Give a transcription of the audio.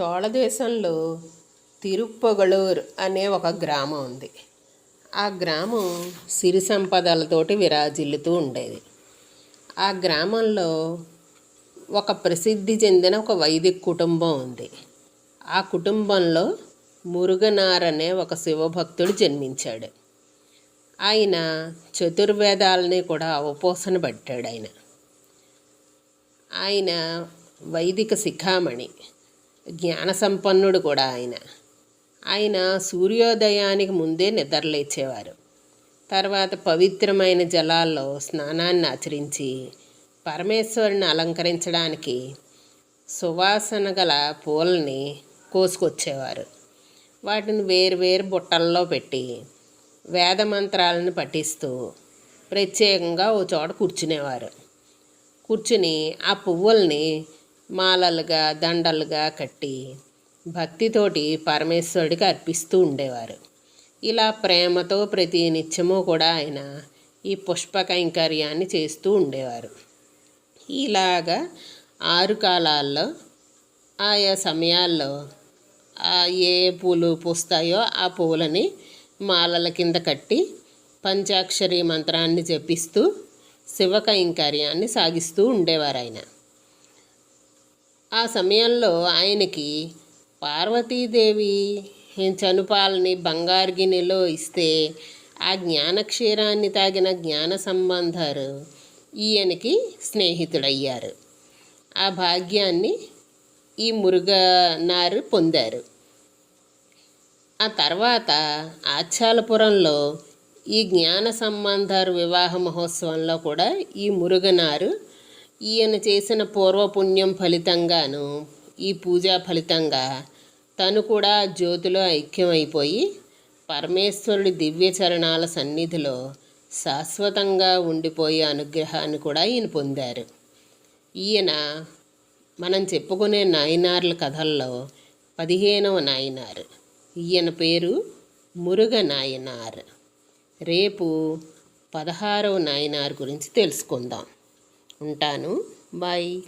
చోళదేశంలో తిరుప్పగళూరు అనే ఒక గ్రామం ఉంది. ఆ గ్రామం సిరి సంపదలతోటి విరాజిల్లుతూ ఉండేది. ఆ గ్రామంలో ఒక ప్రసిద్ధి చెందిన ఒక వైదిక కుటుంబం ఉంది. ఆ కుటుంబంలో మురుగనార్ అనే ఒక శివభక్తుడు జన్మించాడు. ఆయన చతుర్వేదాలని కూడా అవపోసన పట్టాడు ఆయన. ఆయన వైదిక శిఖామణి. జ్ఞాన సంపన్నుడు కూడా ఆయన. ఆయన సూర్యోదయానికి ముందే నిద్రలేచేవారు తర్వాత పవిత్రమైన జలాల్లో స్నానాన్ని ఆచరించి పరమేశ్వరుని అలంకరించడానికి సువాసన గల పూలని కోసుకొచ్చేవారు. వాటిని వేరు వేరు బుట్టల్లో పెట్టి వేద మంత్రాలను పఠిస్తూ ప్రత్యేకంగా ఓ చోట కూర్చునేవారు. కూర్చుని ఆ పువ్వుల్ని మాలలుగా దండలుగా కట్టి భక్తితోటి పరమేశ్వరుడికి అర్పిస్తూ ఉండేవారు. ఇలా ప్రేమతో ప్రతి నిత్యము కూడా ఆయన ఈ పుష్ప కైంకర్యాన్ని చేస్తూ ఉండేవారు. ఇలాగా ఆరు కాలాల్లో ఆయా సమయాల్లో ఆ ఏ పూలు పూస్తాయో ఆ పువ్వులని మాలల కింద కట్టి పంచాక్షరి మంత్రాన్ని జపిస్తూ శివ కైంకర్యాన్ని సాగిస్తూ ఉండేవారు ఆయన. ఆ సమయంలో ఆయనకి పార్వతీదేవి చనుపాలని బంగారు గిన్నెలో ఇస్తే ఆ జ్ఞానక్షీరాన్ని తాగిన జ్ఞాన సంబంధారు ఈయనకి స్నేహితుడయ్యారు. ఆ భాగ్యాన్ని ఈ మురుగనారు పొందారు. ఆ తర్వాత ఆచాలపురంలో ఈ జ్ఞాన సంబంధారు వివాహ మహోత్సవంలో కూడా ఈ మురుగనారు ఈయన చేసిన పూర్వపుణ్యం ఫలితంగాను ఈ పూజా ఫలితంగా తను కూడా జ్యోతిలో ఐక్యమైపోయి పరమేశ్వరుడి దివ్య చరణాల సన్నిధిలో శాశ్వతంగా ఉండిపోయే అనుగ్రహాన్ని కూడా ఈయన పొందారు. ఈయన మనం చెప్పుకునే నాయనార్ల కథల్లో పదిహేనవ నాయనారు. ఈయన పేరు మురుగ నాయనార్. రేపు పదహారవ నాయనార్ గురించి తెలుసుకుందాం. ఉంటాను. బాయ్.